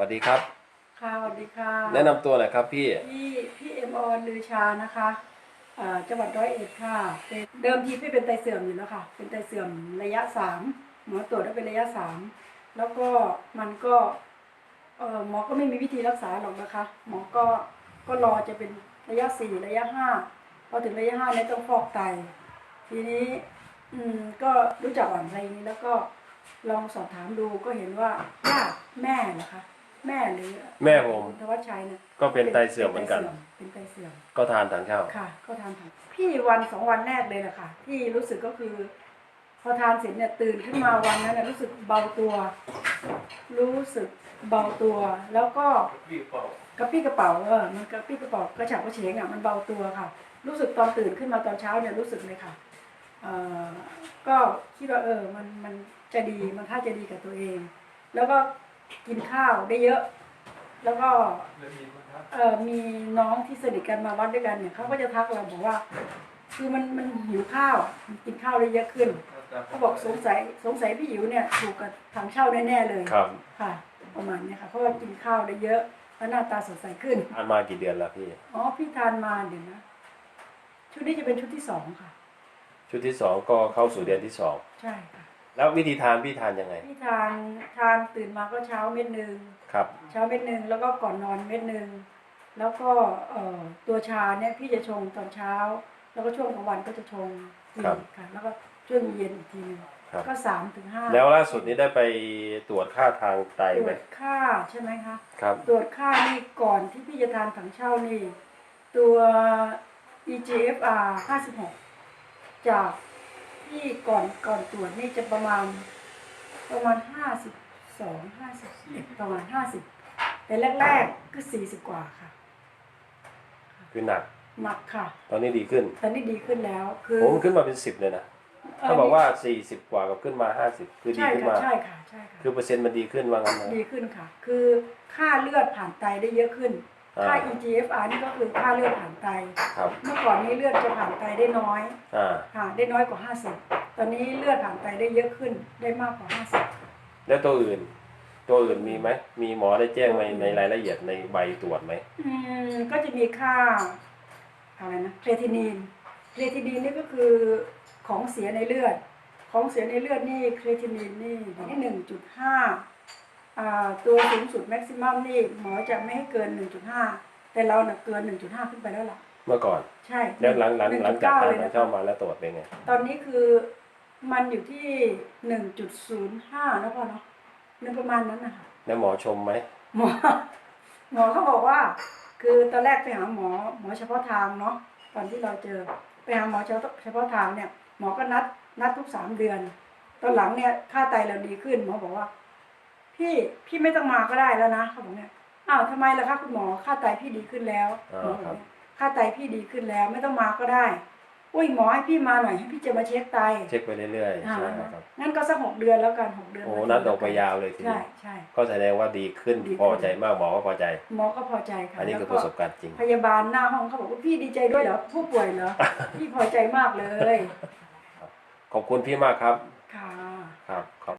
สวัสดีครับ ค่ะสวัสดีค่ะ แนะนำตัวหน่อยครับพี่ พี่พี่เอ็มออนลือชานะคะเอ่อจังหวัดร้อยเอ็ดค่ะเป็นเดิมทีพี่เป็นไตเสื่อมอยู่แล้วค่ะ เป็นไตเสื่อมระยะสามหมอตรวจแล้วเป็นระยะสามแล้วก็มันก็เอ่อหมอก็ไม่มีวิธีรักษาหรอกนะคะ หมอก็ก็รอจะเป็นระยะสี่ระยะห้าพอถึงระยะห้าเนี่ยต้องฟอกไต ทีนี้อืมก็รู้จักอ่อนอะไรนี้แล้วก็ลองสอบถามดูก็เห็นว่าญาติแม่เหรอคะ แม่หรือแม่ผม คุณธวัชชัยเนี่ยก็เป็นไตเสื่อมเหมือนกัน เป็นไตเสื่อมก็ทานถังเช่าค่ะ ก็ทานผักพี่วันสองวันแรกเลยแหละค่ะ ที่รู้สึกก็คือ พอทานเสร็จเนี่ยตื่นขึ้นมาวันนั้นน่ะรู้สึกเบาตัว รู้สึกเบาตัว แล้วก็กระปี้กระเป๋าเออมันกระปี้กระเป๋ากระฉับกระเฉงอะมันเบาตัวค่ะ รู้สึกตอนตื่นขึ้นมาตอนเช้าเนี่ยรู้สึกเลยค่ะเอ่อก็คิดว่าเออมันมันจะดีมันถ้าจะดีกับตัวเอง แล้วก็ กินข้าวได้เยอะ แล้วก็เอ่อมีน้องที่สนิทกันมาวัดด้วยกันเนี่ยเขาก็จะทักเราบอกว่า คือมันมันหิวข้าวมันกินข้าวได้เยอะขึ้นเขาบอกสงสัยสงสัยพี่หิวเนี่ยถูกกับทางเช่าแน่ๆเลยครับ ค่ะ ประมาณเนี้ยค่ะเพราะว่ากินข้าวได้เยอะแล้วหน้าตาสดใสขึ้นทานมากี่เดือนแล้วพี่อ๋อพี่ทานมาเดี๋ยวนะชุดนี้จะเป็นชุดที่สองค่ะ ชุดที่สองก็เข้าสู่เดือนที่สองใช่ค่ะ แล้ววิธีทานพี่ทานยังไง พี่ทานทานตื่นมาก็เช้าเม็ดหนึ่งครับ เช้าเม็ดหนึ่งแล้วก็ก่อนนอนเม็ดหนึ่งแล้วก็เอ่อตัวชาเนี่ยพี่จะชงตอนเช้า แล้วก็ช่วงกลางวันก็จะชงทีค่ะแล้วก็ช่วงเย็นอีกทีหนึงครับ ก็สามถึงห้าแล้วล่าสุดนี้ได้ไปตรวจค่าทางไตตรไหมวจค่าใช่ไหมคะ ครับ ตรวจค่านี่ก่อนที่พี่จะทานถังเช่านี่ ตัว EGFR 56 จาก ที่ก่อนก่อนตรวจนี่จะประมาณ ประมาณ52 51ประมาณ50แต่แรกๆก็40กว่าค่ะ คือหนัก หนักค่ะ ตอนนี้ดีขึ้น ตอนนี้ดีขึ้นแล้ว คือผมขึ้นมาเป็นสิบเลยนะ ถ้าบอกว่าสี่สิบกว่ากับขึ้นมาห้าสิบคือดีใช่ขึ้นค่ะมาใช่ค่ะใช่ค่ะ คือเปอร์เซ็นต์มันดีขึ้นว่างั้นนะ ดีขึ้นค่ะ คือค่าเลือดผ่านไตได้เยอะขึ้น ค่าอ่า EGFR นี่ก็คือค่าเลือดผ่านไต ครับเมื่อก่อนนี้เลือดจะผ่านไตได้น้อยอ่าค่ะได้น้อยกว่า 50 ตอนนี้เลือดผ่านไตได้เยอะขึ้นได้มากกว่า 50 แล้วตัวอื่น ตัวอื่นมีไหมมีหมอได้แจ้งในในรายละเอียดในใบตรวจไหมอืมก็จะมีค่าอะไรนะเครตินีนเครตินีนนี่ก็คือของเสียในเลือด ของเสียในเลือดนี่เครตินีนนี่ที่หนึ่งจุดห้าอ่า ตัวสูงสุดแม็กซิมัมนี่หมอจะไม่ให้เกิน 1.5 แต่เราเน่ะเกิน 1.5 ขึ้นไปแล้วล่ะ เมื่อก่อน ใช่แล้วหลังหลังหลังจากทานเลยถันะงเช่ามาแล้วตรวจเป็นไง ตอนนี้คือมันอยู่ที่ 1.05นะพ่อเนาะนึกประมาณนั้นนะคะแล้วหมอชมไหมหมอ หมอเขาบอกว่า คือตอนแรกไปหาหมอหมอเฉพาะทางเนาะตอนที่เราเจอไปหาหมอเฉพาะเฉพาะทางเนี่ยหมอก็นัดนัดทุกสามเดือน ตอนหลังเนี่ยค่าไตเราดีขึ้นหมอบอกว่า พี่พี่ไม่ต้องมาก็ได้แล้วนะเขาบอกเนี่ยอ้าวทำไมล่ะคะคุณหมอค่าไตพี่ดีขึ้นแล้วหมอบอกเนี่ยค่าไตพี่ดีขึ้นแล้ว ไม่ต้องมาก็ได้อุ้ยหมอให้พี่มาหน่อยให้พี่จะมาเช็คไตเช็คไปเรื่อยๆอ่าใช่ครับงั้นก็สักหกเดือนแล้วกันหกเดือนโอ้มาทีนัดออกไปยาวเลยทีใช่นี้ใช่ ก็แสดงว่าดีขึ้นดีขึ้น พอใจมากหมอก็พอใจ หมอก็พอใจค่ะอันนี้คือแล้วปก็ระสบการณ์จริง พยาบาลหน้าห้องเขาบอกว่าพี่ดีใจด้วยเหรอผู้ป่วยเหรอ พี่พอใจมากเลยขอบคุณพี่มากครับค่ะ